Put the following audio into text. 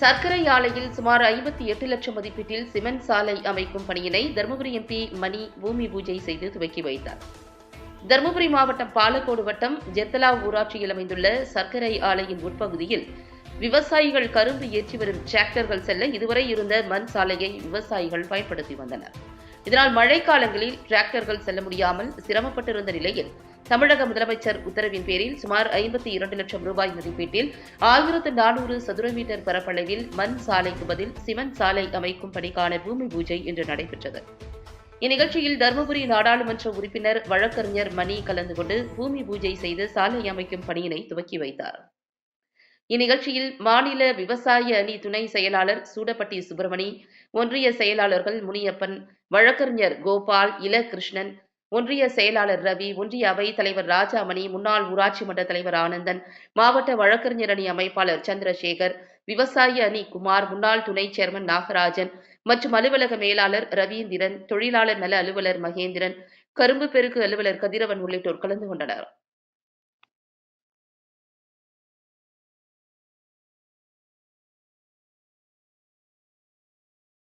சர்க்கரை ஆலையில் சுமார் ஐம்பத்தி எட்டு லட்சம் மதிப்பீட்டில் சிமெண்ட் சாலை அமைக்கும் பணியினை தருமபுரி எம்பி மணி பூமி பூஜை செய்து துவக்கி வைத்தார். தருமபுரி மாவட்டம் பாலக்கோடு வட்டம் ஜெத்தலா ஊராட்சியில் அமைந்துள்ள சர்க்கரை ஆலையின் உட்பகுதியில் விவசாயிகள் கரும்பு ஏற்றி வரும் டிராக்டர்கள் செல்ல இதுவரை இருந்த மண் சாலையை விவசாயிகள் பயன்படுத்தி வந்தனர். இதனால் மழைக்காலங்களில் டிராக்டர்கள் செல்ல முடியாமல் சிரமப்பட்டிருந்த நிலையில் தமிழக முதலமைச்சர் உத்தரவின் பேரில் சுமார் ஐம்பத்தி இரண்டு லட்சம் ரூபாய் மதிப்பீட்டில் ஆயிரத்து நானூறு சதுர மீட்டர் பரப்பளவில் மண் சாலைக்கு பதில் சிமெண்ட் சாலை அமைக்கும் பணிக்கான பூமி பூஜை இன்று நடைபெற்றது. இந்நிகழ்ச்சியில் தருமபுரி நாடாளுமன்ற உறுப்பினர் வழக்கறிஞர் மணி கலந்து கொண்டு பூமி பூஜை செய்து சாலை அமைக்கும் பணியினை துவக்கி வைத்தார். இந்நிகழ்ச்சியில் மாநில விவசாய அணி துணை செயலாளர் சூடப்பட்டி சுப்பிரமணி ஒன்றிய செயலாளர்கள் முனியப்பன் வழக்கறிஞர் கோபால் இல கிருஷ்ணன் ஒன்றிய செயலாளர் ரவி ஒன்றிய அவை தலைவர் ராஜாமணி முன்னாள் ஊராட்சி மன்ற தலைவர் ஆனந்தன் மாவட்ட வழக்கறிஞர் அணி அமைப்பாளர் சந்திரசேகர் விவசாய அணி குமார் முன்னாள் துணை சேர்மன் நாகராஜன் மற்றும் அலுவலக மேலாளர் ரவீந்திரன் தொழிலாளர் நல அலுவலர் மகேந்திரன் கரும்பு பெருக்கு அலுவலர் கதிரவன் உள்ளிட்டோர் கலந்து கொண்டனர்.